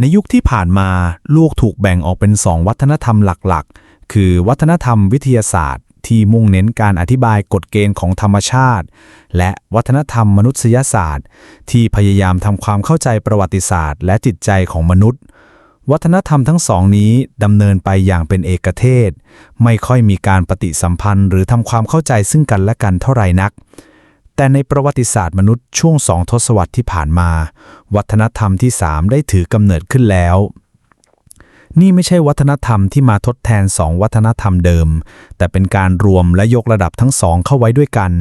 ในยุคที่ผ่านมาโลกถูกแบ่งออกเป็นสองวัฒนธรรมหลักๆ คือวัฒนธรรมวิทยาศาสตร์ ที่มุ่งเน้นการอธิบายกฎเกณฑ์ของธรรมชาติ และวัฒนธรรมมนุษยศาสตร์ ที่พยายามทำความเข้าใจประวัติศาสตร์ และจิตใจของมนุษย์ วัฒนธรรมทั้งสองนี้ดำเนินไปอย่างเป็นเอกเทศ ไม่ค่อยมีการปฏิสัมพันธ์ หรือทำความเข้าใจซึ่งกันและกันเท่าไหร่นัก แต่ในประวัติศาสตร์มนุษย์ช่วงสองทศวรรษที่ผ่านมา วัฒนธรรมที่ 3 ได้ถือกำเนิดขึ้นแล้ว นี่ไม่ใช่วัฒนธรรมที่มาทดแทนสองวัฒนธรรมเดิม แต่เป็นการรวมและยกระดับทั้งสองเข้าไว้ด้วยกัน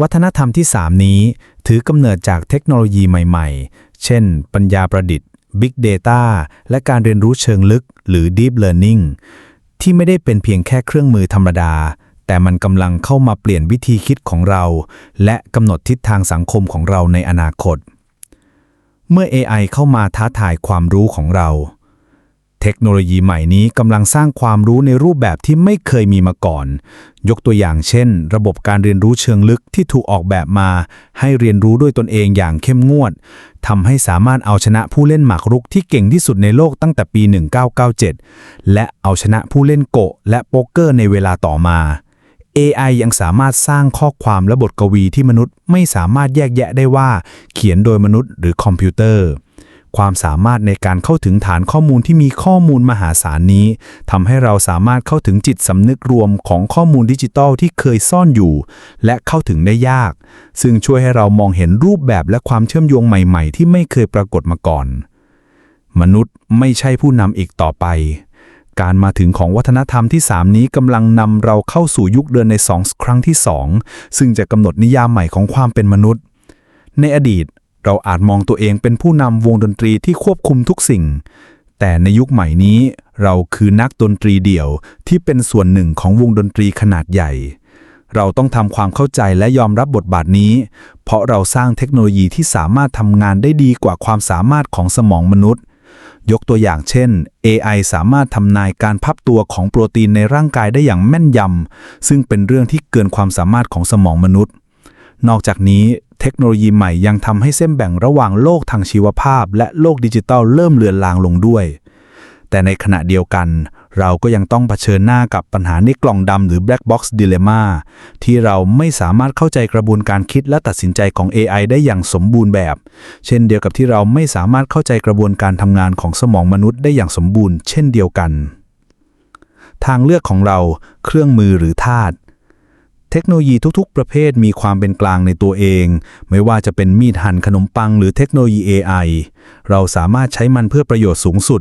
วัฒนธรรมที่ 3 นี้ถือกำเนิดจากเทคโนโลยีใหม่ ๆ เช่น ปัญญาประดิษฐ์ Big Data และการเรียนรู้เชิงลึก หรือ Deep Learning ที่ไม่ได้เป็นเพียงแค่เครื่องมือธรรมดา แต่มันกำลังเข้ามาเปลี่ยนวิธีคิดของเรา และกำหนดทิศทางสังคมของเราในอนาคต เมื่อ AI เข้ามาท้าทายความรู้ของเรา เทคโนโลยีใหม่นี้กำลังสร้างความรู้ในรูปแบบที่ไม่เคยมีมาก่อน ยกตัวอย่างเช่น ระบบการเรียนรู้เชิงลึกที่ถูกออกแบบมา ให้เรียนรู้ด้วยตนเองอย่างเข้มงวดทำให้สามารถเอาชนะผู้เล่นหมากรุกที่เก่งที่สุดในโลกตั้งแต่ปี 1997 และเอาชนะผู้เล่นโกะและโป๊กเกอร์ในเวลาต่อมา AI ยังสามารถสร้างข้อความและบทกวีที่มนุษย์ไม่สามารถแยกแยะได้ว่า เขียนโดยมนุษย์หรือคอมพิวเตอร์ ความสามารถในการเข้าถึงฐานข้อมูลที่มีข้อมูลมหาศาลนี้ทำให้เราสามารถเข้าถึงจิตสำนึกรวมของข้อมูลดิจิทัลที่เคยซ่อนอยู่ และเข้าถึงได้ยาก ซึ่งช่วยให้เรามองเห็นรูปแบบและความเชื่อมโยงใหม่ ๆ ที่ไม่เคยปรากฏมาก่อน มนุษย์ไม่ใช่ผู้นำอีกต่อไป การมาถึงของวัฒนธรรมที่ 3 นี้กำลังนำเราเข้าสู่ยุคเดินในสองครั้งที่ 2 ซึ่งจะกำหนดนิยามใหม่ของความเป็นมนุษย์ ในอดีตเราอาจมองตัวเองเป็นผู้นำวงดนตรีที่ควบคุมทุกสิ่ง แต่ในยุคใหม่นี้ เราคือนักดนตรีเดี่ยวที่เป็นส่วนหนึ่งของวงดนตรีขนาดใหญ่ เราต้องทำความเข้าใจและยอมรับบทบาทนี้ เพราะเราสร้างเทคโนโลยีที่สามารถทำงานได้ดีกว่าความสามารถของสมองมนุษย์ ยกตัวอย่างเช่น AI สามารถทำนายการพับตัวของโปรตีนในร่างกายได้อย่างแม่นยำ ซึ่งเป็นเรื่องที่เกินความสามารถของสมองมนุษย์ นอกจากนี้เทคโนโลยีใหม่ยังทำให้เส้นแบ่งระหว่างโลกทางชีวภาพ และโลกดิจิทัลเริ่มเลือนลางลงด้วย แต่ในขณะเดียวกัน เราก็ยังต้องเผชิญหน้ากับปัญหาในกล่องดำหรือ black box dilemma ที่เราไม่สามารถเข้าใจกระบวนการคิดและตัดสินใจของ AI ได้อย่างสมบูรณ์แบบ เช่นเดียวกับที่เราไม่สามารถเข้าใจกระบวนการทำงานของสมองมนุษย์ได้อย่างสมบูรณ์เช่นเดียวกัน ทางเลือกของเรา เครื่องมือหรือธาตุเทคโนโลยีทุกๆ ประเภทมีความเป็นกลางในตัวเอง ไม่ว่าจะเป็นมีดหั่นขนมปังหรือเทคโนโลยี AI เราสามารถใช้มันเพื่อประโยชน์สูงสุด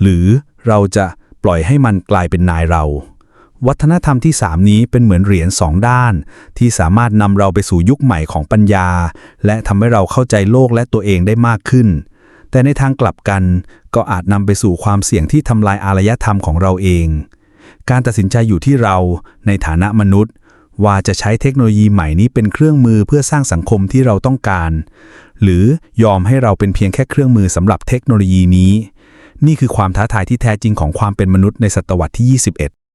หรือเราจะ ปล่อยให้มันกลายเป็นนายเรา วัฒนธรรมที่3นี้เป็นเหมือนเหรียญสองด้าน ที่สามารถนำเราไปสู่ยุคใหม่ของปัญญา และทำให้เราเข้าใจโลกและตัวเองได้มากขึ้น แต่ในทางกลับกันก็อาจนำไปสู่ความเสี่ยงที่ทำลายอารยธรรมของเราเอง การตัดสินใจอยู่ที่เราในฐานะมนุษย์ว่าจะใช้เทคโนโลยีใหม่นี้เป็นเครื่องมือเพื่อสร้างสังคมที่เราต้องการ หรือยอมให้เราเป็นเพียงแค่เครื่องมือสำหรับเทคโนโลยีนี้ นี่คือความท้าทายที่แท้จริงของความเป็นมนุษย์ในศตวรรษที่ 21